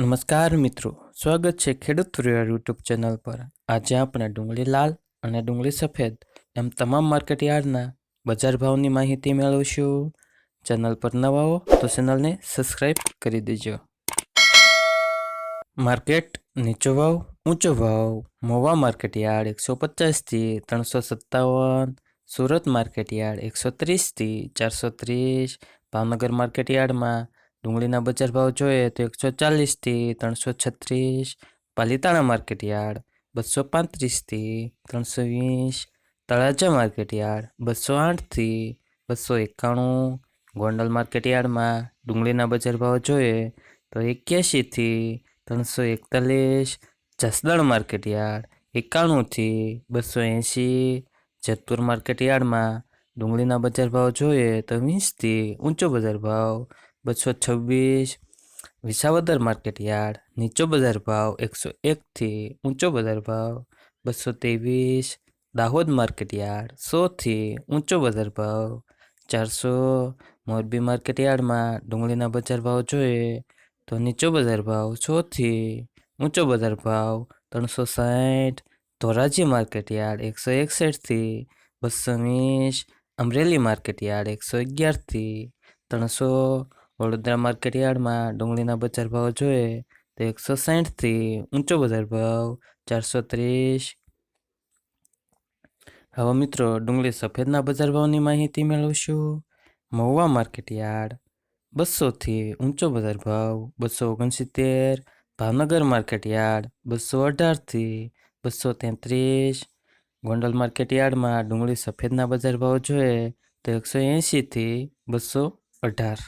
નમસ્કાર મિત્રો, સ્વાગત છે ખેડૂત ફરિવાર યુટ્યુબ ચેનલ પર. આજે આપણે ડુંગળી લાલ અને ડુંગળી સફેદ એમ તમામ માર્કેટ યાર્ડના બજાર ભાવની માહિતી મેળવશું. ચેનલ પર નવા હો તો ચેનલને સબસ્ક્રાઈબ કરી દેજો. માર્કેટ નીચો ભાવ ઊંચો ભાવ મોવા માર્કેટ યાર્ડ એકસો પચાસથી ત્રણસો સત્તાવન સુરત માર્કેટ યાર્ડ એકસો ત્રીસથી ચારસો ત્રીસ ભાવનગર માર્કેટ યાર્ડમાં ડુંગળીના બજાર ભાવ જોઈએ તો એકસો ચાલીસથી ત્રણસો છત્રીસ, પાલીતાણા માર્કેટ યાર્ડ બસો પાંત્રીસથી ત્રણસો વીસ, તળાજા માર્કેટ યાર્ડ બસો આઠથી બસો એકાણું, ગોંડલ માર્કેટ યાર્ડમાં ડુંગળીના બજાર ભાવ જોઈએ તો એક્યાસીથી ત્રણસો એકતાલીસ, જસદણ માર્કેટ યાર્ડ એકાણુંથી બસો એંશી, જેતપુર માર્કેટ યાર્ડમાં ડુંગળીના બજાર ભાવ જોઈએ તો વીસથી ઊંચો બજાર ભાવ બસો છવ્વીસ, વિસાવદર માર્કેટ યાર્ડ, નીચો બજાર ભાવ એકસો એકથી ઊંચો બજાર ભાવ બસો ત્રેવીસ, દાહોદ માર્કેટ યાર્ડ સોથી ઊંચો બજાર ભાવ ચારસો, મોરબી માર્કેટ યાર્ડમાં ડુંગળીના બજાર ભાવ જોઈએ તો નીચો બજાર ભાવ સોથી ઊંચો બજાર ભાવ ત્રણસો સાઠ, ધોરાજી માર્કેટ યાર્ડ એકસો એકસઠથી બસો વીસ, અમરેલી માર્કેટ યાર્ડ એકસો અગિયારથી ત્રણસો વડોદરા માર્કેટ યાર્ડમાં ડુંગળીના બજાર ભાવ જોઈએ તો એકસો સાઠથી ઊંચો બજાર ભાવ ચારસો ત્રીસ. હવે મિત્રો, ડુંગળી સફેદના બજાર ભાવની માહિતી મેળવશું. મહુવા માર્કેટ યાર્ડ, બસોથી ઊંચો બજાર ભાવ બસો ઓગણસિત્તેર. ભાવનગર માર્કેટ યાર્ડ, બસો અઢારથી બસો તેત્રીસ. ગોંડલ માર્કેટ યાર્ડમાં ડુંગળી સફેદના બજાર ભાવ જોઈએ તો એકસો એંશીથી બસો અઢાર.